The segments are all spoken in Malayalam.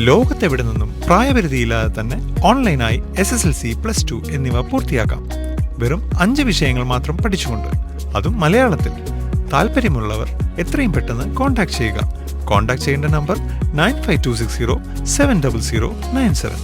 ലോകത്തെവിടെ നിന്നും പ്രായപരിധിയില്ലാതെ തന്നെ ഓൺലൈനായി S S L C plus two എന്നിവ പൂർത്തിയാക്കാം. വെറും അഞ്ച് വിഷയങ്ങൾ മാത്രം പഠിച്ചുകൊണ്ട് അതും മലയാളത്തിൽ. താല്പര്യമുള്ളവർ എത്രയും പെട്ടെന്ന് കോൺടാക്ട് ചെയ്യുക. കോൺടാക്ട് ചെയ്യേണ്ട number nine five two six zero seven double zero nine seven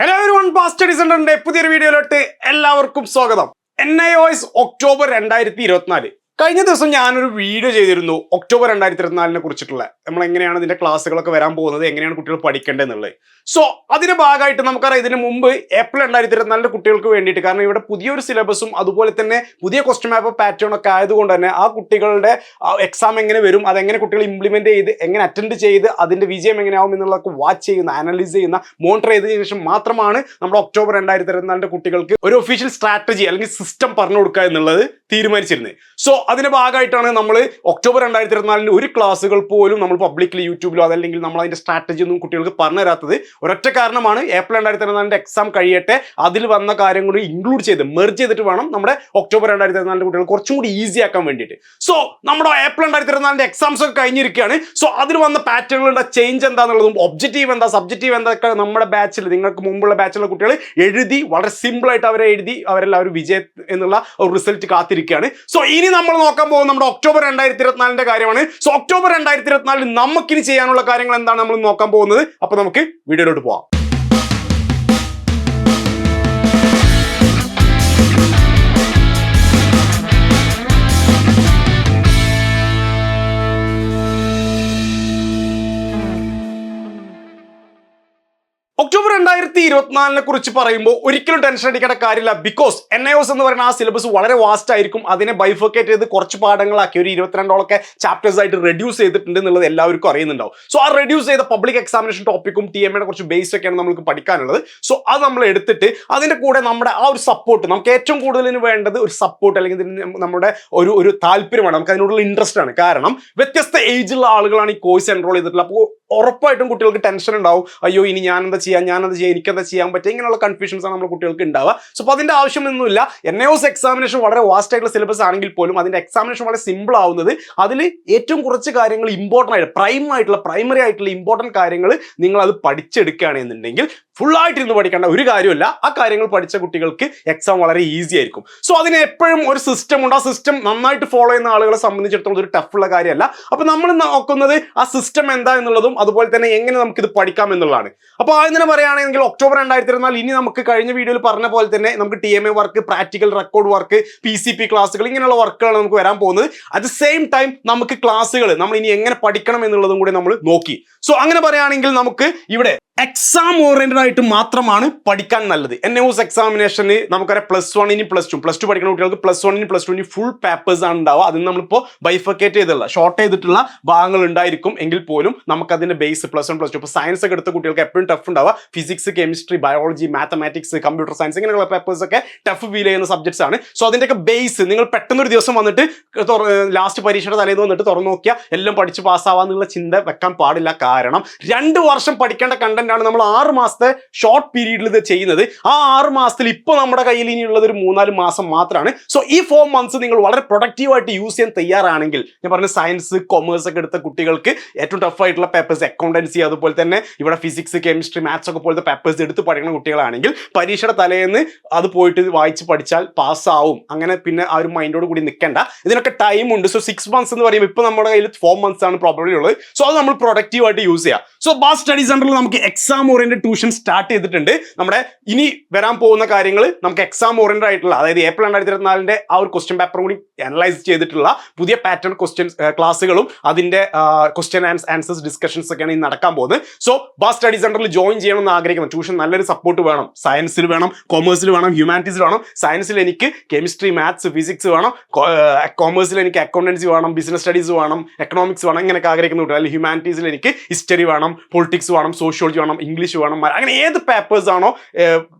hello everyone one study സെന്ററിന്റെ പുതിയൊരു വീഡിയോയിലോട്ട് എല്ലാവർക്കും സ്വാഗതം. എൻ ഐ ഒസ് ഒക്ടോബർ രണ്ടായിരത്തി ഇരുപത്തിനാല്. കഴിഞ്ഞ ദിവസം ഞാനൊരു വീഡിയോ ചെയ്തിരുന്നു ഒക്ടോബർ രണ്ടായിരത്തി ഇരുപത്തിനാലിനെ കുറിച്ചിട്ടുള്ള. നമ്മൾ എങ്ങനെയാണ് ഇതിന്റെ ക്ലാസ്സുകളൊക്കെ വരാൻ പോകുന്നത്? എങ്ങനെയാണ് കുട്ടികൾ പഠിക്കേണ്ടത് എന്നുള്ളത് സോ അതിന്റെ ഭാഗമായിട്ട് നമുക്കറിയാം ഇതിന് മുമ്പ് ഏപ്രിൽ രണ്ടായിരത്തി ഇരുപത്തിനാലിന്റെ കുട്ടികൾക്ക് വേണ്ടിയിട്ട് കാരണം ഇവിടെ പുതിയൊരു സിലബസും അതുപോലെ തന്നെ പുതിയ ക്വസ്റ്റ്യൻ മാപ്പ് പാറ്റേൺ ഒക്കെ ആയതുകൊണ്ട് തന്നെ ആ കുട്ടികളുടെ എക്സാം എങ്ങനെ വരും അതെങ്ങനെ കുട്ടികൾ ഇംപ്ലിമെന്റ് ചെയ്ത് എങ്ങനെ അറ്റൻഡ് ചെയ്ത് അതിന്റെ വിജയം എങ്ങനെയാവും എന്നുള്ളതൊക്കെ വാച്ച് ചെയ്യുന്ന അനലൈസ് ചെയ്യുന്ന മോണിറ്റർ ചെയ്തതിനു ശേഷം മാത്രമാണ് നമ്മൾ ഒക്ടോബർ രണ്ടായിരത്തി ഇരുപത്തിനാലിന്റെ കുട്ടികൾക്ക് ഒരു ഒഫീഷ്യൽ സ്ട്രാറ്റജി അല്ലെങ്കിൽ സിസ്റ്റം പറഞ്ഞു കൊടുക്കുക എന്നുള്ളത് തീരുമാനിച്ചിരുന്നത്. സോ അതിന്റെ ഭാഗമായിട്ടാണ് നമ്മൾ ഒക്ടോബർ രണ്ടായിരത്തി ഇരുപത്തിനാലിന് ഒരു ക്ലാസ്സുകൾ പോലും നമ്മൾ പബ്ലിക്കിൽ യൂട്യൂബിലോ അതല്ലെങ്കിൽ നമ്മൾ അതിന്റെ സ്ട്രാറ്റജി ഒന്നും കുട്ടികൾക്ക് പറഞ്ഞു തരാത്തത് ഒരൊറ്റ കാരണമാണ് ഏപ്രിൽ രണ്ടായിരത്തി ഇരുപത്തിനാലിന്റെ എക്സാം കഴിയട്ടെ. അതിൽ വന്ന കാര്യങ്ങൾ ഇൻക്ലൂഡ് ചെയ്ത് മെർജ് ചെയ്തിട്ട് വേണം നമ്മുടെ ഒക്ടോബർ രണ്ടായിരത്തി ഇരുപത്തിനാലിന്റെ കുട്ടികൾ കുറച്ചും കൂടി ഈസി ആക്കാൻ വേണ്ടിയിട്ട്. സോ നമ്മുടെ ഏപ്രിൽ രണ്ടായിരത്തി ഇരുപത്തിനാലിന്റെ എക്സാംസ് ഒക്കെ കഴിഞ്ഞിരിക്കുകയാണ്. സോ അതിൽ വന്ന പാറ്റേണുകളുടെ ചേഞ്ച് എന്താണെന്നുള്ളതും ഒബ്ജക്റ്റീവ് എന്താ സബ്ജക്റ്റീവ് എന്തൊക്കെ നമ്മുടെ ബാച്ചിൽ നിങ്ങൾക്ക് മുമ്പുള്ള ബാച്ചിലുള്ള കുട്ടികൾ എഴുതി വളരെ സിമ്പിളായിട്ട് അവരെ എഴുതി അവരെല്ലാവരും വിജയ എന്നുള്ള ഒരു റിസൾട്ട് കാത്തിരിക്കുകയാണ്. സോ ഇനി നമ്മൾ നോക്കാൻ പോകുന്നത് നമ്മുടെ ഒക്ടോബർ രണ്ടായിരത്തി ഇരുപത്തിനാലിന്റെ കാര്യമാണ്. സോ ഒക്ടോബർ രണ്ടായിരത്തി ഇരുപത്തിനാലിൽ നമുക്കിനി ചെയ്യാനുള്ള കാര്യങ്ങൾ എന്താണ് നമ്മൾ നോക്കാൻ പോകുന്നത്? അപ്പൊ നമുക്ക് വീഡിയോയിലോട്ട് പോവാം. രണ്ടായിരത്തി ഇരുപത്തിനാലിനെ കുറിച്ച് പറയുമ്പോൾ ഒരിക്കലും ടെൻഷൻ അടിക്കേണ്ട കാര്യമില്ല. ബിക്കോസ് എൻ ഐ എന്ന് പറയുന്ന ആ സിലബസ് വളരെ വാസ്റ്റ് ആയിരിക്കും. അതിനെ ബൈഫോക്കേറ്റ് ചെയ്ത് കുറച്ച് പാഠങ്ങളാക്കി ഒരു ഇരുപത്തിരണ്ടോളൊക്കെ ചാപ്റ്റേഴ്സ് ആയിട്ട് റെഡ്യൂസ് ചെയ്തിട്ടുണ്ട് എന്നുള്ളത് എല്ലാവർക്കും അറിയുന്നുണ്ടാവും. സോ ആ റെഡ്യൂസ് ചെയ്ത പബ്ലിക് എക്സാമിനേഷൻ ടോപ്പിക്കും ടി എം എയുടെ കുറച്ച് ബേസ് ഒക്കെയാണ് നമുക്ക് പഠിക്കാനുള്ളത്. സോ അത് നമ്മൾ എടുത്തിട്ട് അതിന്റെ കൂടെ നമ്മുടെ ആ ഒരു സപ്പോർട്ട് നമുക്ക് ഏറ്റവും കൂടുതലിന് വേണ്ടത് ഒരു സപ്പോർട്ട് അല്ലെങ്കിൽ നമ്മുടെ ഒരു ഒരു താല്പര്യമാണ്. നമുക്ക് അതിനോടുള്ള ഇൻട്രസ്റ്റ് ആണ്. കാരണം വ്യത്യസ്ത ഏജിലുള്ള ആളുകളാണ് ഈ കോഴ്സ് എൻറോൾ ചെയ്തിട്ടുള്ളത്. അപ്പോൾ ഉറപ്പായിട്ടും കുട്ടികൾക്ക് ടെൻഷൻ ഉണ്ടാവും. അയ്യോ ഇനി ഞാൻ എന്താ ചെയ്യാം? ഞാൻ എന്താ ചെയ്യാം? എനിക്കെന്താ ചെയ്യാൻ പറ്റുക? ഇങ്ങനെയുള്ള കൺഫ്യൂഷൻസ് ആണ് നമ്മുടെ കുട്ടികൾക്ക് ഉണ്ടാവുക. സോ അപ്പോൾ അതിന്റെ ആവശ്യമൊന്നുമില്ല. എൻ എ ഒസ് എക്സാമിനേഷൻ വളരെ വാസ്റ്റ് ആയിട്ടുള്ള സിലബസ് ആണെങ്കിൽ പോലും അതിന്റെ എക്സാമിനേഷൻ വളരെ സിമ്പിൾ ആവുന്നത് അതിൽ ഏറ്റവും കുറച്ച് കാര്യങ്ങൾ ഇമ്പോർട്ടന്റ് ആയിട്ട് പ്രൈം ആയിട്ടുള്ള പ്രൈമറി ആയിട്ടുള്ള ഇമ്പോർട്ടന്റ് കാര്യങ്ങൾ നിങ്ങൾ അത് പഠിച്ചെടുക്കുകയാണ് ആയിട്ട് ഇരുന്ന് പഠിക്കേണ്ട ഒരു കാര്യമില്ല ആ കാര്യങ്ങൾ പഠിച്ച കുട്ടികൾക്ക് എക്സാം വളരെ ഈസി ആയിരിക്കും. സോ അതിന് എപ്പോഴും ഒരു സിസ്റ്റം ഉണ്ട്. ആ സിസ്റ്റം നന്നായിട്ട് ഫോളോ ചെയ്യുന്ന ആളുകളെ സംബന്ധിച്ചിടത്തോളം ഒരു ടഫുള്ള കാര്യമല്ല. അപ്പൊ നമ്മൾ നോക്കുന്നത് ആ സിസ്റ്റം എന്താ എന്നുള്ളതും അതുപോലെ തന്നെ എങ്ങനെ നമുക്ക് ഇത് പഠിക്കാം എന്നുള്ളതാണ്. അപ്പോൾ തന്നെ പറയുകയാണെങ്കിൽ ഒക്ടോബർ രണ്ടായിരത്തി ഇരുന്നാൽ ഇനി നമുക്ക് കഴിഞ്ഞ വീഡിയോയിൽ പറഞ്ഞ പോലെ തന്നെ നമുക്ക് T M A work practical record work P C P ക്ലാസ്സുകൾ ഇങ്ങനെയുള്ള വർക്കുകളാണ് നമുക്ക് വരാൻ പോകുന്നത്. അറ്റ് സെയിം ടൈം നമുക്ക് ക്ലാസ്സുകൾ നമ്മൾ ഇനി എങ്ങനെ പഠിക്കണം എന്നുള്ളതും കൂടി നമ്മൾ നോക്കി. സോ അങ്ങനെ പറയുകയാണെങ്കിൽ നമുക്ക് ഇവിടെ എക്സാം ഓറിയന്റഡ് ആയിട്ട് മാത്രമാണ് പഠിക്കാൻ നല്ലത്. എൻ എസ് എക്സാമിനേഷന് നമുക്കറിയാം പ്ലസ് വണ്ണിന് പ്ലസ് ടു പ്ലസ് ടു പഠിക്കുന്ന കുട്ടികൾക്ക് പ്ലസ് വണ്ണിന് പ്ലസ് ടുവിന് ഫുൾ പേപ്പേഴ്സ് ആണ് ഉണ്ടാവുക. അതിന് നമ്മളിപ്പോൾ ബൈഫക്കേറ്റ് ചെയ്തുള്ള ഷോർട്ട് ചെയ്തിട്ടുള്ള ഭാഗങ്ങൾ ഉണ്ടായിരിക്കും എങ്കിൽ പോലും നമുക്കതിന്റെ base plus one plus two ഇപ്പോൾ സയൻസ് ഒക്കെ എടുത്ത കുട്ടികൾക്ക് എപ്പോഴും ടഫ് ഉണ്ടാവുക. Physics chemistry biology mathematics computer science ഇങ്ങനെയുള്ള പേപ്പേഴ്സ് ഒക്കെ ടഫ് ഫീൽ ചെയ്യുന്ന സബ്ജക്ട്സ് ആണ്. സോ അതിന്റെയൊക്കെ ബേസ് നിങ്ങൾ പെട്ടെന്നൊരു ദിവസം വന്നിട്ട് ലാസ്റ്റ് പരീക്ഷയുടെ തലേന്ന് വന്നിട്ട് തുറന്നു നോക്കിയാൽ എല്ലാം പഠിച്ച് പാസ്സാവാന്നുള്ള ചിന്ത വെക്കാൻ പാടില്ല. കാരണം രണ്ട് വർഷം പഠിക്കേണ്ട കണ്ടന്റ് ആണ് നമ്മൾ ആറ് മാസത്തെ ഷോർട്ട് പീരീഡിൽ ഇത് ചെയ്യുന്നത്. ആ ആറ് മാസത്തിൽ ഇപ്പോൾ നമ്മുടെ കയ്യിൽ ഇനിയുള്ളത് ഒരു മൂന്നാൽ മാസം മാത്രമാണ് സോ ഈ ഫോർ മന്ത്സ് നിങ്ങൾ വളരെ പ്രൊഡക്റ്റീവായിട്ട് യൂസ് ചെയ്യാൻ തയ്യാറാണെങ്കിൽ ഞാൻ പറഞ്ഞ സയൻസ് കൊമേഴ്സ് ഒക്കെ എടുത്ത കുട്ടികൾക്ക് ഏറ്റവും ടഫ് ആയിട്ടുള്ള പേപ്പേഴ്സ് അക്കൗണ്ടൻസി അതുപോലെ തന്നെ ഇവിടെ ഫിസിക്സ് കെമിസ്ട്രി മാത്സ് ഒക്കെ പോലത്തെ പേപ്പേഴ്സ് എടുത്ത് പഠിക്കുന്ന കുട്ടികളാണെങ്കിൽ പരീക്ഷയുടെ തലേന്ന് അത് പോയിട്ട് വായിച്ച് പഠിച്ചാൽ പാസ്സാവും അങ്ങനെ പിന്നെ ആ ഒരു മൈൻഡോട് കൂടി നിൽക്കേണ്ട ഇതിനൊക്കെ ടൈം ഉണ്ട്. സോ സിക്സ് മന്ത്സ് എന്ന് പറയുമ്പോൾ ഇപ്പോൾ നമ്മുടെ കയ്യിൽ ഫോർ മന്ത്സ് ആണ് പ്രോബ്ലം ഉള്ളത്. സോ അത് നമ്മൾ പ്രൊഡക്റ്റീവായിട്ട് യൂസ് ചെയ്യാം. സോ ബാസ് സ്റ്റഡി സെന്ററിൽ നമുക്ക് എക്സാം ഓറിയന്റഡ് ട്യൂഷൻ സ്റ്റാർട്ട് ചെയ്തിട്ടുണ്ട്. നമ്മുടെ ഇനി വരാൻ പോകുന്ന കാര്യങ്ങൾ നമുക്ക് എക്സാം ഓറിയന്റഡ് ആയിട്ടുള്ള അതായത് ഏപ്രിൽ രണ്ടായിരത്തി ഇരുപത്തിനാലിന്റെ ആ ഒരു ക്വസ്റ്റ്യൻ പേപ്പർ കൂടി അനലൈസ് ചെയ്തിട്ടുള്ള പുതിയ പാറ്റേൺ ക്വസ്റ്റ്യൻ ക്ലാസ്സുകളും അതിന്റെ ക്വസ്റ്റ്യൻ ആൻസേഴ്സ് ഡിസ്കഷൻസ് ഒക്കെയാണ് ഇനി നടക്കാൻ പോകുന്നത്. സോ ബാ സ്റ്റഡി സെന്ററിൽ ജോയിൻ ചെയ്യണമെന്ന് ആഗ്രഹിക്കുന്നു. ട്യൂഷൻ നല്ലൊരു സപ്പോർട്ട് വേണം. സയൻസിൽ വേണം കോമേഴ്സിൽ വേണം ഹ്യൂമാനിറ്റീസിൽ വേണം. സയൻസിൽ എനിക്ക് കെമിസ്ട്രി മാത്സ് ഫിസിക്സ് വേണം. കോമേഴ്സിൽ എനിക്ക് അക്കൗണ്ടൻസി വേണം ബിസിനസ് സ്റ്റഡീസ് വേണം എക്കണോമിക്സ് വേണം. ഇങ്ങനെയൊക്കെ ആഗ്രഹിക്കുന്നു അല്ലെങ്കിൽ ഹ്യൂമാനിറ്റീസിൽ എനിക്ക് ഹിസ്റ്ററി വേണം പൊളിറ്റിക്സ് വേണം സോഷ്യോളജി വേണം ഇംഗ്ലീഷ് വേണം അങ്ങനെ ഏത് പേപ്പേഴ്സ് ആണോ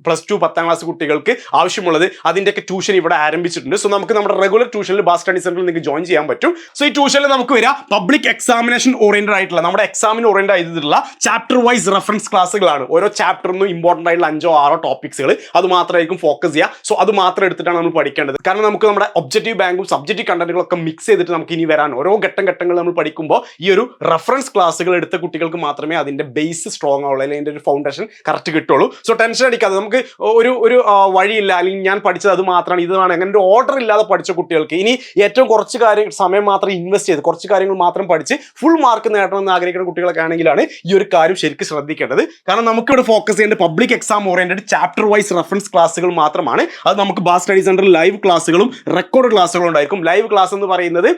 പ്ലസ് ടു പത്താം ക്ലാസ് കുട്ടികൾക്ക് ആവശ്യമുള്ളത് അതിന്റെയൊക്കെ ട്യൂഷൻ ഇവിടെ ആരംഭിച്ചിട്ടുണ്ട്. സോ നമുക്ക് നമ്മുടെ റെഗുലർ ട്യൂഷനിൽ ബാസ് സ്റ്റഡി സെന്ററിൽ നിങ്ങൾക്ക് ജോയിൻ ചെയ്യാൻ പറ്റും. സോ ഈ ട്യൂഷനിൽ നമുക്ക് വരിക പബ്ലിക് എക്സാമിനേഷൻ ഓറിയന്റഡ് ആയിട്ടുള്ള നമ്മുടെ എക്സാമിന് ഓറിയന്റ് ആയിട്ടുള്ള ചാപ്റ്റർ വൈസ് റെഫറൻസ് ക്ലാസ്സുകളാണ് ഓരോ ചാപ്റ്ററിനും ഇമ്പോർട്ടന്റ് ആയിട്ടുള്ള അഞ്ചോ ആറോ ടോപ്പിക്സുകൾ അത് മാത്രമായിരിക്കും ഫോക്കസ് ചെയ്യുക സോ അത് മാത്രം എടുത്തിട്ടാണ് നമ്മൾ പഠിക്കേണ്ടത്. കാരണം നമുക്ക് നമ്മുടെ ഒബ്ജക്റ്റീവ് ബാങ്കും സബ്ജക്റ്റീവ് കണ്ടന്റുകളൊക്കെ മിക്സ് ചെയ്തിട്ട് നമുക്ക് ഇനി വരാൻ ഓരോ ഘട്ടം ഘട്ടങ്ങൾ നമ്മൾ പഠിക്കുമ്പോൾ ഈ ഒരു റെഫറൻസ് ക്ലാസ്സുകൾ എടുത്ത കുട്ടികൾക്ക് മാത്രമേ അതിന്റെ ബേസ് സ്ട്രോങ് ആവുള്ളൂ അല്ലെങ്കിൽ എന്റെ ഒരു ഫൗണ്ടേഷൻ കറക്റ്റ് കിട്ടുള്ളൂ. സോ ടെൻഷൻ അടിക്കാതെ നമുക്ക് ഒരു ഒരു വഴിയില്ല. അല്ലെങ്കിൽ ഞാൻ പഠിച്ചത് അത് മാത്രമാണ് ഇതാണ് അങ്ങനെ ഒരു ഓർഡർ ഇല്ലാതെ പഠിച്ച കുട്ടികൾക്ക് ഇനി ഏറ്റവും കുറച്ച് കാര്യം സമയം മാത്രം ഇൻവെസ്റ്റ് ചെയ്ത് കുറച്ച് കാര്യങ്ങൾ മാത്രം പഠിച്ച് ഫുൾ മാർക്ക് നേടണമെന്ന് ആഗ്രഹിക്കുന്ന കുട്ടികളൊക്കെ ആണെങ്കിലാണ് ഈ ഒരു കാര്യം ശരിക്കും ശ്രദ്ധിക്കേണ്ടത്. കാരണം നമുക്ക് ഇവിടെ ഫോക്കസ് ചെയ്യേണ്ടത് public exam oriented chapter wise reference ക്ലാസ്സുകൾ മാത്രമാണ്. അത് നമുക്ക് ബാസ് സ്റ്റഡി സെന്ററിൽ ലൈവ് ക്ലാസ്സുകളും റെക്കോർഡ് ക്ലാസ്സുകളും ഉണ്ടായിരിക്കും. ലൈവ് ക്ലാസ് എന്ന് പറയുന്നത്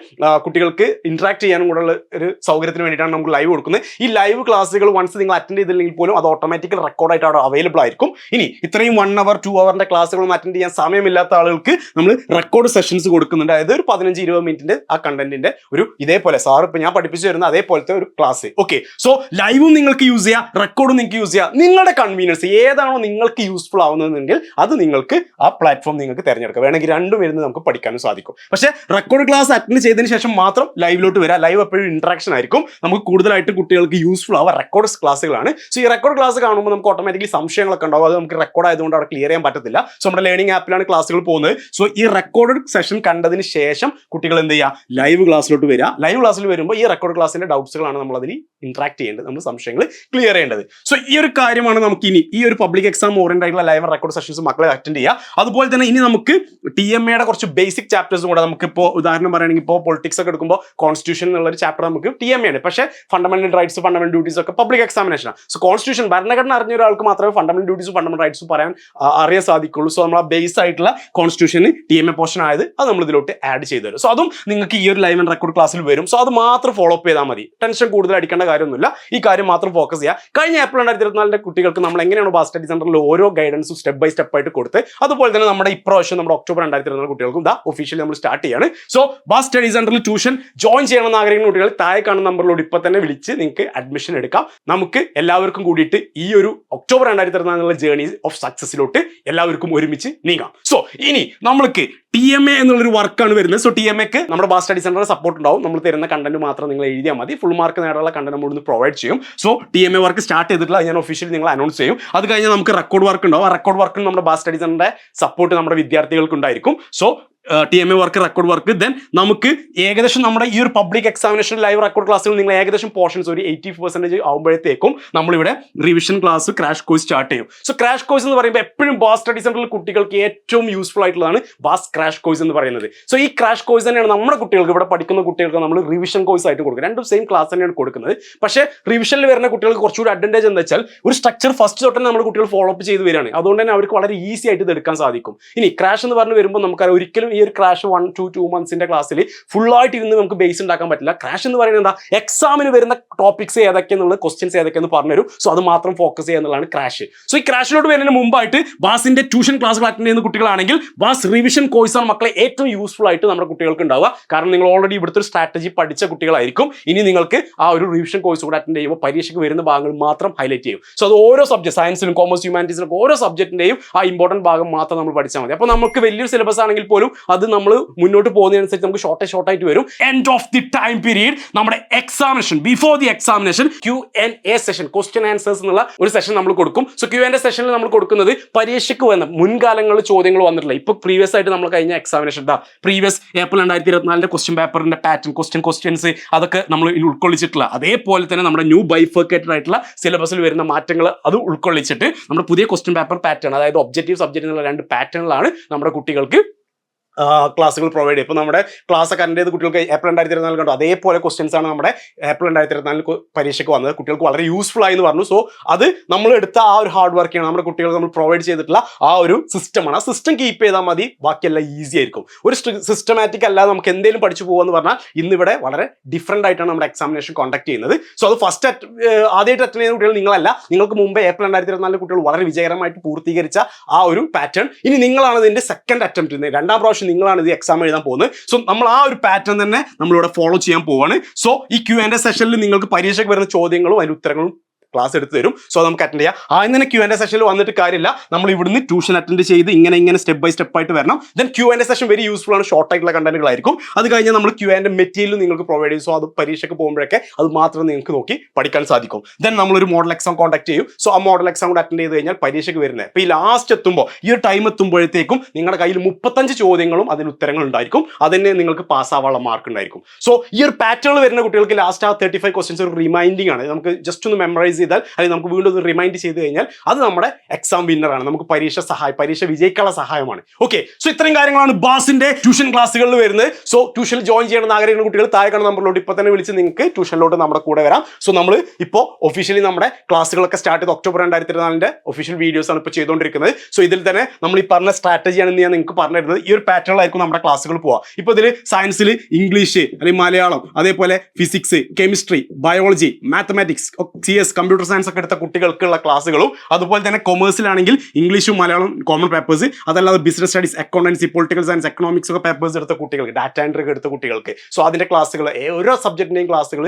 കുട്ടികൾക്ക് ഇന്ററാക്ട് ചെയ്യാനും കൂടെ ഉള്ള ഒരു സൗകര്യത്തിന് വേണ്ടിയിട്ടാണ് നമുക്ക് ലൈവ് കൊടുക്കുന്നത്. ഈ ലൈവ് ക്ലാസ്സുകൾ വൺസ് നിങ്ങൾ അറ്റൻഡ് ചെയ്തില്ലെങ്കിൽ പോലും അത് ഓട്ടോമാറ്റിക്കൽ റെക്കോർഡായിട്ട് അവിടെ അവൈലബിൾ ആയിരിക്കും. ഇനി ഇത്രയും വൺ അവർ ടു അവറിന്റെ ക്ലാസ്സുകളും അറ്റൻഡ് ചെയ്യാൻ സമയമില്ലാത്ത ആളുകൾക്ക് നമ്മൾ റെക്കോർഡ് സെഷൻസ് കൊടുക്കുന്നുണ്ട്. അതായത് ഒരു പതിനഞ്ച് ഇരുപത് മിനിറ്റിന്റെ ആ കണ്ടന്റിന്റെ ഒരു ഇതേപോലെ. സാർ ഇപ്പൊ ഞാൻ പഠിപ്പിച്ചു തരുന്ന അതേപോലത്തെ ഒരു ക്ലാസ് ഓക്കെ സോ ലൈവും നിങ്ങൾക്ക് യൂസ് ചെയ്യാം റെക്കോർഡും നിങ്ങൾക്ക് യൂസ് ചെയ്യാം. നിങ്ങളുടെ കൺവീനിയൻസ് ഏതാണോ നിങ്ങൾക്ക് യൂസ്ഫുൾ ആവുന്നതെങ്കിൽ അത് നിങ്ങൾക്ക് ആ പ്ലാറ്റ്ഫോം നിങ്ങൾക്ക് തിരഞ്ഞെടുക്കാം. വേണമെങ്കിൽ രണ്ടും ഇരുന്ന് നമുക്ക് പഠിക്കാനും സാധിക്കും. പക്ഷേ റെക്കോർഡ് ക്ലാസ് അറ്റൻഡ് ചെയ്തതിന് ശേഷം മാത്രം ലൈവിലോട്ട് വരാം. ലൈവ് എപ്പോഴും ഇൻട്രാക്ഷൻ ആയിരിക്കും. നമുക്ക് കൂടുതലായിട്ട് കുട്ടികൾക്ക് യൂസ്ഫുൾ ആവുക റെക്കോർഡ് ക്ലാസ്സുകളാണ് സോ ഈ റെക്കോർഡ് ക്ലാസ് കാണുമ്പോൾ നമുക്ക് ഓട്ടോമാറ്റിക്കലി സംശയങ്ങളൊക്കെ ഉണ്ടാവും. അത് നമുക്ക് റെക്കോർഡ് ആയതുകൊണ്ട് അവിടെ ക്ലിയർ ചെയ്യാൻ പറ്റത്തില്ല. സോ നമ്മുടെ ലേണിംഗ് ആപ്പിലാണ് ക്ലാസ്സുകൾ പോകുന്നത്. സോ ഈ റെക്കോർഡ് സെഷൻ കണ്ടതിന് ശേഷം കുട്ടികൾ എന്ത് ചെയ്യുക ലൈവ് ക്ലാസ്സിലോട്ട് വരിക. ലൈവ് ക്ലാസ്സിൽ വരുമ്പോൾ ഈ റെക്കോർഡ് ക്ലാസ്സിന്റെ ഡൗട്ട്സുകളാണ് നമ്മൾ അതിൽ ഇന്ററാക്ട് ചെയ്യേണ്ടത്. നമ്മൾ സംശയങ്ങൾ ക്ലിയർ ചെയ്യേണ്ടത്. സോ ഈ ഒരു കാര്യമാണ് നമുക്ക് ഇനി ഈ ഒരു പബ്ലിക് എക്സാം ഓറിയന്റ് ആയിട്ടുള്ള ലൈവ് റെക്കോർഡ് സെഷൻസ് മക്കളെ അറ്റൻഡ് ചെയ്യുക. അതുപോലെ തന്നെ ഇനി നമുക്ക് ടി എം എയുടെ കുറച്ച് ബേസിക് ചാപ്റ്റേഴ്സ് കൂടെ നമുക്ക് ഇപ്പോൾ ഉദാഹരണം പറയുകയാണെങ്കിൽ ഇപ്പോൾ പൊളിറ്റിക്സ് ഒക്കെ എടുക്കുമ്പോൾ കോൺസ്റ്റിറ്റ്യൂഷൻ എന്നുള്ള ഒരു ചാപ്റ്റർ നമുക്ക് ടി എം ആണ് പക്ഷേ ഫണ്ടമെന്റൽ റൈറ്റ്സ് ഫണ്ടമെന്റൽ ഡ്യൂട്ടീസ് ഒക്കെ പബ്ലിക് എക്സാമിനേഷൻ സോ കോൺസ്റ്റിറ്റ്യൂഷൻ ഭരണഘടന അറിഞ്ഞ ഒരാൾക്ക് മാത്രമേ ഫണ്ടമെന്റൽ ഡ്യൂട്ടീസും ഫണ്ടമെന്റൽ റൈറ്റ്സും പറയാൻ അറിയാൻ സാധിക്കുള്ളൂ. സോ നമ്മൾ ആ ബേസ് ആയിട്ടുള്ള കോൺസ്റ്റിറ്റ്യൂഷന് ടി എം എ പോർഷൻ ആയത് അത് നമ്മൾ ഇതിലോട്ട് ആഡ് ചെയ്തു തരും. സോ അതും നിങ്ങൾക്ക് ഈ ഒരു ലൈവ് ആൻഡ് റെക്കോർഡ് ക്ലാസ്സിൽ വരും. സോ അത് മാത്രം ഫോളോ അപ്പ് ചെയ്താൽ മതി. ടെൻഷൻ കൂടുതൽ അടിക്കേണ്ട കാര്യമൊന്നുമില്ല. ഈ കാര്യം മാത്രം ഫോക്കസ് ചെയ്യുക കഴിഞ്ഞ ഏപ്രിൽ രണ്ടായിരത്തി ഇരുപത്തിനാലിന്റെ കുട്ടികൾക്ക് നമ്മൾ എങ്ങനെയാണ് ബാസ് സ്റ്റഡി സെന്ററിൽ ഓരോ ഗൈഡൻസും സ്റ്റെപ്പ് ബൈ സ്റ്റെപ്പ് ആയിട്ട് കൊടുത്ത് അതുപോലെ തന്നെ നമ്മുടെ ഇപ്രാവശ്യം നമ്മുടെ ഒക്ടോബർ രണ്ടായിരത്തി ഇരുപത്തിനാല് കുട്ടികൾക്കും ദാ ഒഫീഷ്യലി നമ്മൾ സ്റ്റാർട്ട് ചെയ്യാണ്. സോ ബാസ് സ്റ്റഡി സെന്ററിൽ ട്യൂഷൻ ജോയിൻ ചെയ്യണമെന്ന് ആഗ്രഹിക്കുന്ന കുട്ടികൾ താഴെ കാണുന്ന നമ്പറിലോട് ഇപ്പൊ തന്നെ വിളിച്ച് നിങ്ങൾക്ക് അഡ്മിഷൻ എടുക്കാം. നമുക്ക് എല്ലാവർക്കും കൂടിയിട്ട് ഈ ഒരു ഒക്ടോബർ രണ്ടായിരത്തി ഇരുപത്തിനാലിനുള്ള ജേർണി ഓഫ് സക്സസിലോട്ട് എല്ലാവർക്കും ഒരുമിച്ച് നീങ്ങാം. സോ ഇനി നമ്മൾക്ക് ടി എം എ എന്നുള്ളൊരു വർക്കാണ് വരുന്നത്. സോ ടി എം എക്ക് നമ്മുടെ ബാസ് സ്റ്റഡി സെന്ററിൽ സപ്പോർട്ട് ഉണ്ടാവും. നമ്മൾ തരുന്ന കണ്ടന്റ് മാത്രം നിങ്ങൾ എഴുതിയാൽ മതി. ഫുൾ മാർക്ക് നേടാനുള്ള കണ്ടന്റ് നമ്മൾ ഇന്ന് പ്രൊവൈഡ് ചെയ്യും. So T M A work start ചെയ്തിട്ടുള്ള ഞാൻ ഒഫീഷ്യലി നിങ്ങൾ അനൗൺസ് ചെയ്യും. അത് കഴിഞ്ഞാൽ നമുക്ക് റെക്കോർഡ് വർക്ക് ഉണ്ടാവും. ആ റെക്കോർഡ് വർക്കും നമ്മുടെ ബാസ് സ്റ്റഡി സെന്ററിന്റെ സപ്പോർട്ട് നമ്മുടെ വിദ്യാർത്ഥികൾക്ക് ഉണ്ടായിരിക്കും so T M A work record work then നമുക്ക് ഏകദേശം നമ്മുടെ ഈ ഒരു പബ്ലിക് എക്സാമിനേഷൻ ലൈവ് റെക്കോർഡ് ക്ലാസ്സുകൾ നിങ്ങൾ ഏകദേശം പോർഷൻസ് ഒരു എയ്റ്റി പെർസെന്റേജ് ആകുമ്പോഴത്തേക്കും നമ്മളിവിടെ revision class crash course start ചെയ്യും. സോ ക്രാഷ് കോഴ്സ് എന്ന് പറയുമ്പോൾ എപ്പോഴും ബാസ് സ്റ്റഡി സെന്ററിൽ കുട്ടികൾക്ക് ഏറ്റവും യൂസ്ഫുൾ ആയിട്ടുള്ളതാണ് ബാസ് ക്രാഷ് കോഴ്സ് എന്ന് പറയുന്നത്. സോ ഈ ക്രാഷ് കോഴ്സ് തന്നെയാണ് നമ്മുടെ കുട്ടികൾക്ക് ഇവിടെ പഠിക്കുന്ന കുട്ടികൾക്ക് നമ്മൾ റിവിഷൻ കോഴ്സ് ആയിട്ട് കൊടുക്കുക രണ്ടും സെയിം ക്ലാസ് തന്നെയാണ് കൊടുക്കുന്നത്. പക്ഷേ റിവിഷനിൽ വരുന്ന കുട്ടികൾക്ക് കുറച്ചുകൂടി അഡ്വാന്റേജ് എന്താ വെച്ചാൽ ഒരു സ്ട്രക്ചർ ഫസ്റ്റ് തൊട്ട് നമ്മുടെ കുട്ടികൾ ഫോളോ അപ്പ് ചെയ്ത് വരികയാണ്. അതുകൊണ്ട് തന്നെ അവർക്ക് വളരെ ഈസി ആയിട്ട് ഇത് എടുക്കാൻ സാധിക്കും. ഇനി ക്രാഷ് എന്ന് പറഞ്ഞ് വരുമ്പോൾ നമുക്ക് ഒരിക്കലും ഈ ഒരു ക്രാഷ് വൺ ടു ടു മന്ത്സിന്റെ ക്ലാസ്സിൽ ഫുൾ ആയിട്ട് ഇരുന്ന് നമുക്ക് ബേസ് ഉണ്ടാക്കാൻ പറ്റില്ല. ക്രാഷ് എന്ന് പറയുന്നത് എന്താ? എക്സാമിന് വരുന്ന ടോപ്പിക്സ് ഏതൊക്കെയെന്നുള്ളത് ക്വസ്റ്റ്യൻസ് ഏതൊക്കെയെന്ന് പറഞ്ഞുതരും. സോ അത് മാത്രം ഫോക്കസ് ചെയ്യുക എന്നുള്ളതാണ് ക്രാഷ് സോ ഈ ക്രാഷിലോട്ട് വരുന്നതിന് മുമ്പായിട്ട് ബാസിന്റെ ട്യൂഷൻ ക്ലാസ്സുകൾ അറ്റൻഡ് ചെയ്യുന്ന കുട്ടികളാണെങ്കിൽ ബാസ് റിവിഷൻ കോഴ്സാണ് മക്കളെ ഏറ്റവും യൂസ്ഫുൾ ആയിട്ട് നമ്മുടെ കുട്ടികൾക്ക് ഉണ്ടാവുക. കാരണം നിങ്ങൾ ഓൾറെഡി ഇവിടുത്തെ ഒരു സ്ട്രാറ്റജി പഠിച്ച കുട്ടികളായിരിക്കും. ഇനി നിങ്ങൾക്ക് ആ ഒരു റിവിഷൻ കോഴ്സ് കൂടെ അറ്റൻഡ് ചെയ്യുമ്പോൾ പരീക്ഷയ്ക്ക് വരുന്ന ഭാഗങ്ങൾ മാത്രം ഹൈലൈറ്റ് ചെയ്യും. സോ അത് ഓരോ സബ്ജക്ട് സയൻസിലും കോമേഴ്സ് ഹ്യൂമാനിറ്റീസിലും ഓരോ സബ്ജക്റ്റിന്റെയും ആ ഇമ്പോർട്ടന്റ് ഭാഗം മാത്രം നമ്മൾ പഠിച്ചാൽ മതി. അപ്പോൾ നമുക്ക് വലിയൊരു സിലബസ് ആണെങ്കിൽ പോലും അത് നമ്മൾ മുന്നോട്ട് പോകുന്നതിനനുസരിച്ച് നമുക്ക് ഷോർട്ട് ഷോർട്ട് ആയിട്ട് വരും. End of the time period നമ്മുടെ examination before the examination Q N A session question answers എന്നുള്ള ഒരു സെഷൻ നമ്മൾ കൊടുക്കും. സോ ക്യു എൻ എ സെഷനിൽ നമ്മൾ കൊടുക്കുന്നത് പരീക്ഷയ്ക്ക് വന്ന മുൻകാലങ്ങളിൽ ചോദ്യങ്ങൾ വന്നിട്ടില്ല. ഇപ്പൊ പ്രീവിയസ് ആയിട്ട് നമ്മൾ കഴിഞ്ഞ എക്സാമിനേഷൻ എന്താ പ്രീവിയസ് ഏപ്രിൽ രണ്ടായിരത്തി ഇരുപത്തിനാലിന്റെ ക്വസ്റ്റ്യൻ പേപ്പറിന്റെ പാറ്റേൺ ക്വസ്റ്റ്യൻ ക്വസ്റ്റ്യൻസ് അതൊക്കെ നമ്മൾ ഉൾക്കൊള്ളിച്ചിട്ടുള്ള അതേപോലെ തന്നെ നമ്മുടെ ന്യൂ ബൈഫർക്കേറ്റഡ് ആയിട്ടുള്ള സിലബസിൽ വരുന്ന മാറ്റങ്ങൾ അത് ഉൾക്കൊള്ളിച്ചിട്ട് നമ്മുടെ പുതിയ ക്വസ്റ്റ്യൻ പേപ്പർ പാറ്റേൺ അതായത് ഒബ്ജക്റ്റീവ് സബ്ജക്റ്റ് എന്നുള്ള രണ്ട് പാറ്റേണിലാണ് നമ്മുടെ കുട്ടികൾക്ക് ക്ലാസ്സുകൾ പ്രൊവൈഡ് ചെയ്യും. ഇപ്പോൾ നമ്മുടെ ക്ലാസ് അറ്റൻഡ് ചെയ്ത് കുട്ടികൾക്ക് ഏപ്രിൽ രണ്ടായിരത്തി ഇരുപത്തിനാല് കണ്ടു? അതേപോലെ ക്വസ്റ്റ്യൻസ് ആണ് നമ്മുടെ ഏപ്രിൽ രണ്ടായിരത്തി ഇരുപത്തിനാലിൽ പരീക്ഷയ്ക്ക് വന്നത്. കുട്ടികൾക്ക് വളരെ യൂസ്ഫുൾ ആയി എന്ന് പറഞ്ഞു. സോ അത് നമ്മൾ എടുത്ത ആ ഒരു ഹാർഡ് വർക്കാണ് നമ്മുടെ കുട്ടികൾക്ക് നമ്മൾ പ്രൊവൈഡ് ചെയ്തിട്ടുള്ള ആ ഒരു സിസ്റ്റമാണ് ആ സിസ്റ്റം കീപ്പ് ചെയ്താൽ മതി. ബാക്കിയെല്ലാം ഈസി ആയിരിക്കും. ഒരു സിസ്റ്റമാറ്റിക് അല്ലാതെ നമുക്ക് എന്തെങ്കിലും പഠിച്ചു പോകുമെന്ന് പറഞ്ഞാൽ ഇന്നിവിടെ വളരെ ഡിഫറെന്റ് ആയിട്ടാണ് നമ്മുടെ എക്സാമിനേഷൻ കണ്ടക്ട് ചെയ്യുന്നത്. സോ അത് ഫസ്റ്റ് ആദ്യമായിട്ട് അറ്റൻഡ് ചെയ്യുന്ന കുട്ടികൾ നിങ്ങളല്ല. നിങ്ങൾക്ക് മുമ്പേ ഏപ്രിൽ രണ്ടായിരത്തി ഇരുപത്തിനാലിൽ കുട്ടികൾ വളരെ വിജയകരമായിട്ട് പൂർത്തീകരിച്ച ആ ഒരു പാറ്റേൺ ഇനി നിങ്ങളാണ് ഇതിന്റെ സെക്കൻഡ് അറ്റംപ്റ്റ് രണ്ടാം പ്രാവശ്യം നിങ്ങളാണ് ഇത് എക്സാം എഴുതാൻ പോകുന്നത്. സോ നമ്മൾ ആ ഒരു പാറ്റേൺ തന്നെ നമ്മളിവിടെ ഫോളോ ചെയ്യാൻ പോവാണ്. സോ ഈ ക്യൂ ആൻഡ് സെഷനിൽ നിങ്ങൾക്ക് പരീക്ഷയ്ക്ക് വരുന്ന ചോദ്യങ്ങളും അതിന് ഉത്തരങ്ങളും ക്ലാസ് എടുത്ത് തരും. സോ നമുക്ക് അറ്റൻഡ് ചെയ്യാം. ആദ്യം തന്നെ ക്യൂ ആൻഡ് സെഷനിൽ വന്നിട്ട് കാര്യമില്ല. നമ്മൾ ഇവിടുന്ന് ട്യൂഷൻ അറ്റൻഡ് ചെയ്ത് ഇങ്ങനെ ഇങ്ങനെ സ്റ്റെപ്പ് ബൈ സ്റ്റെപ്പ് ആയിട്ട് വരണം. Then Q and session very useful ആണ്. ഷോർട്ട് ആയിട്ടുള്ള കണ്ടന്റുകളായിരിക്കും അത് കഴിഞ്ഞാൽ നമ്മൾ ക്യൂ എന്റെ മെറ്റീരിയൽ നിങ്ങൾക്ക് പ്രൊവൈഡ് ചെയ്യും. സോ അത് പരീക്ഷയ്ക്ക് പോകുമ്പോഴൊക്കെ അത് മാത്രം നിങ്ങൾക്ക് നോക്കി പഠിക്കാൻ സാധിക്കും. ദെൻ നമ്മളൊരു മോഡൽ എക്സാം കോൺടാക്ട് ചെയ്യും. സോ ആ മോഡൽ എക്സാം കൂടെ അറ്റൻഡ് ചെയ്ത് കഴിഞ്ഞാൽ പരീക്ഷയ്ക്ക് വരുന്നത്. അപ്പോൾ ഈ ലാസ്റ്റ് എത്തുമ്പോൾ ഈ ഒരു ടൈം എത്തുമ്പോഴത്തേക്കും നിങ്ങളുടെ കയ്യിൽ മുപ്പത്തഞ്ച് ചോദ്യങ്ങളും അതിന് ഉത്തരങ്ങൾ ഉണ്ടായിരിക്കും. അതിന് നിങ്ങൾക്ക് പാസ് ആവാനുള്ള മാർക്ക് ഉണ്ടായിരിക്കും. സോ ഈ ഒരു പാറ്റേൺ വരുന്ന കുട്ടികൾക്ക് ലാസ്റ്റ് ആ തേർട്ടി ഫൈവ് ക്വസ്റ്റൻസ് ഒരു റിമൈൻഡിങ് ആണ്. നമുക്ക് ജസ്റ്റ് ഒന്ന് മെമ്മറൈസ് ചെയ്താൽ അല്ലെങ്കിൽ നമുക്ക് വീണ്ടും ഒന്ന് റിമൈൻഡ് ചെയ്ത് കഴിഞ്ഞാൽ അത് നമ്മുടെ എക്സാം വിന്നർ ആണ്. നമുക്ക് പരീക്ഷ സഹായം പരീക്ഷ വിജയിക്കാനുള്ള സഹായമാണ്. ഓക്കെ സോ ഇത്രയും കാര്യങ്ങളാണ് ബാസിന്റെ ട്യൂഷൻ ക്ലാസ്സുകളിൽ വരുന്നത്. സോ ട്യൂഷനിൽ ജോയിൻ ചെയ്യണമെന്ന് ആഗ്രഹിക്കുന്ന കുട്ടികൾ താഴെ കാണുന്ന നമ്പറിലോട്ട് ഇപ്പോൾ തന്നെ വിളിച്ച് നിങ്ങൾക്ക് ട്യൂഷനിലോട്ട് നമ്മുടെ കൂടെ വരാം. സോ നമ്മൾ ഇപ്പോൾ ഒഫീഷ്യലി നമ്മുടെ ക്ലാസ്സുകളൊക്കെ സ്റ്റാർട്ട് ചെയ്ത് ഒക്ടോബർ രണ്ടായിരത്തി ഒഫീഷ്യൽ വീഡിയോസ് ആണ് ഇപ്പോൾ ചെയ്തുകൊണ്ടിരിക്കുന്നത്. സോ ഇതിൽ തന്നെ നമ്മൾ ഈ പറഞ്ഞ സ്ട്രാറ്റജിയാണ് ഞാൻ നിങ്ങൾക്ക് പറഞ്ഞിരുന്നത്. ഈ ഒരു പാറ്റേണിലായിരിക്കും നമ്മുടെ ക്ലാസ്സുകൾ പോവുക. ഇപ്പോൾ ഇതിൽ സയൻസിൽ ഇംഗ്ലീഷ് അല്ലെങ്കിൽ മലയാളം അതേപോലെ physics chemistry biology mathematics C S computer science ഒക്കെ എടുത്ത കുട്ടികൾക്കുള്ള ക്ലാസ്സുകളും അതുപോലെ തന്നെ കൊമേഴ്സിലാണെങ്കിൽ ഇംഗ്ലീഷും മലയാളം കോമൺ പേപ്പേഴ്സ് അതല്ലാതെ business studies accountancy political science economics ഒക്കെ പേപ്പേഴ്സ് എടുത്ത കുട്ടികൾക്ക് ഡാറ്റ എൻട്രി എടുത്ത കുട്ടികൾക്ക്. സോ അതിന്റെ ക്ലാസ്സുകൾ ഓരോ സബ്ജക്റ്റിന്റെയും ക്ലാസ്സുകൾ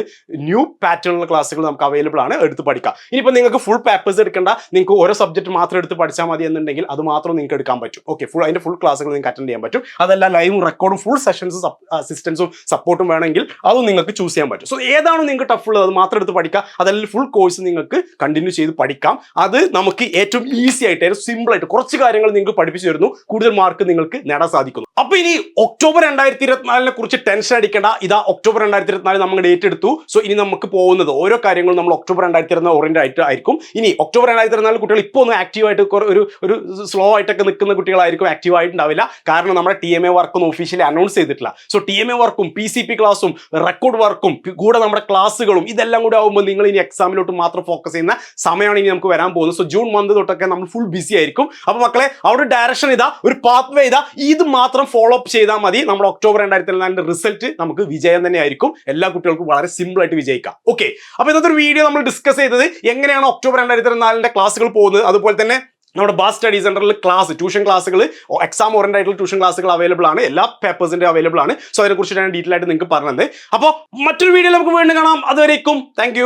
ന്യൂ പാറ്റേണുള്ള ക്ലാസ്സുകൾ നമുക്ക് അവൈലബിൾ ആണ് എടുത്ത് പഠിക്കാം. ഇനിയിപ്പോൾ നിങ്ങൾക്ക് ഫുൾ പേപ്പേഴ്സ് എടുക്കേണ്ട നിങ്ങൾക്ക് ഓരോ സബ്ജക്റ്റ് മാത്രം എടുത്ത് പഠിച്ചാൽ മതി എന്നുണ്ടെങ്കിൽ അത് മാത്രം നിങ്ങൾക്ക് എടുക്കാൻ പറ്റും. ഓക്കെ ഫുൾ അതിന്റെ ഫുൾ ക്ലാസ്സുകൾ നിങ്ങൾക്ക് അറ്റൻഡ് ചെയ്യാൻ പറ്റും. അതല്ല ലൈവും റെക്കോർഡും ഫുൾ സെഷൻസ് അസിസ്റ്റൻസും സപ്പോർട്ടും വേണമെങ്കിൽ അതും നിങ്ങൾക്ക് ചൂസ് ചെയ്യാൻ പറ്റും. സോ ഏതാണ് നിങ്ങൾക്ക് ടഫ് ഉള്ളത്? അത് മാത്രം എടുത്ത് പഠിക്കുക. അതല്ലെങ്കിൽ ഫുൾ കോഴ്സ് നിങ്ങൾക്ക് കണ്ടിന്യൂ ചെയ്ത് പഠിക്കാം. അത് നമുക്ക് ഏറ്റവും ഈസി ആയിട്ട് ഏറ്റവും സിമ്പിൾ ആയിട്ട് കുറച്ച് കാര്യങ്ങൾ നിങ്ങൾക്ക് പഠിപ്പിച്ചു തരുന്നു. കൂടുതൽ മാർക്ക് നിങ്ങൾക്ക് നേടാൻ സാധിക്കുന്നു. അപ്പൊ ഇനി ഒക്ടോബർ രണ്ടായിരത്തി ഇരുപത്തിനാലിനെ കുറിച്ച് ടെൻഷൻ അടിക്കേണ്ട. ഇതാ ഒക്ടോബർ രണ്ടായിരത്തി ഇരുപത്തിനാല് നമ്മൾ ഡേറ്റ് എടുത്തു. സോ ഇനി നമുക്ക് പോകുന്നത് ഓരോ കാര്യങ്ങളും നമ്മൾ ഒക്ടോബർ രണ്ടായിരത്തി ഇരുപത്തി ഓറിയന്റ് ആയിട്ട് ആയിരിക്കും. ഇനി ഒക്ടോബർ രണ്ടായിരത്തി ഇരുപത്തിനാല് കുട്ടികൾ ഇപ്പോൾ ഒന്ന് ആക്റ്റീവ് ആയിട്ട് ഒരു ഒരു സ്ലോ ആയിട്ടൊക്കെ നിൽക്കുന്ന കുട്ടികളായിരിക്കും ആക്റ്റീവ് ആയിട്ടുണ്ടാവില്ല. കാരണം നമ്മുടെ ടി എം എ വർക്കൊന്നും ഒഫീഷ്യലി അനൗൺസ് ചെയ്തിട്ടില്ല. സോ ടി എം എ വർക്കും പി സി പി ക്ലാസ്സും റെക്കോർഡ് വർക്കും കൂടെ നമ്മുടെ ക്ലാസ്സുകളും ഇതെല്ലാം കൂടെ ആകുമ്പോൾ നിങ്ങൾ ഇനി എക്സാമിലോട്ട് മാത്രം ഫോക്കസ് ചെയ്യുന്ന സമയമാണ് ഇനി നമുക്ക് വരാൻ പോകുന്നത്. സോ ജൂൺ മന്ത് തൊട്ടൊക്കെ നമ്മൾ ഫുൾ ബിസി ആയിരിക്കും. അപ്പൊ മക്കളെ അവിടെ ഡയറക്ഷൻ ഇതാ ഒരു പാത്ത് വേ ഇതാ. ഇത് മാത്രം ഫോളോ അപ്പ് ചെയ്താൽ മതി. നമ്മൾ ഒക്ടോബർ രണ്ടായിരത്തി ഇരുപത്തിനാലിന്റെ റിസൾട്ട് നമുക്ക് വിജയം തന്നെ ആയിരിക്കും. എല്ലാ കുട്ടികൾക്കും വളരെ സിമ്പിൾ ആയിട്ട് വിജയിക്കാം. ഓക്കെ അപ്പൊ ഇന്നത്തെ ഒരു വീഡിയോ നമ്മൾ ഡിസ്കസ് ചെയ്തത് എങ്ങനെയാണ് ഒക്ടോബർ രണ്ടായിരത്തി ഇരുപത്തിനാലിന്റെ ക്ലാസ്സുകൾ പോകുന്നത്? അതുപോലെ തന്നെ നമ്മുടെ ബാസ് സ്റ്റഡി സെന്ററിൽ ക്ലാസ് ട്യൂഷൻ ക്ലാസ്സുകൾ എക്സാം ഓറിയന്റ് ആയിട്ടുള്ള ട്യൂഷൻ ക്ലാസ്സുകൾ അവൈലബിൾ ആണ്. എല്ലാ പേപ്പേഴ്സിന്റെ അവൈലബിൾ ആണ്. സോ അതിനെക്കുറിച്ച് ഞാൻ ഡീറ്റെയിൽ ആയിട്ട് നിങ്ങൾക്ക് പറഞ്ഞത്. അപ്പോൾ മറ്റൊരു വീഡിയോ നമുക്ക് വീണ്ടും കാണാം. അതുവരേക്കും താങ്ക്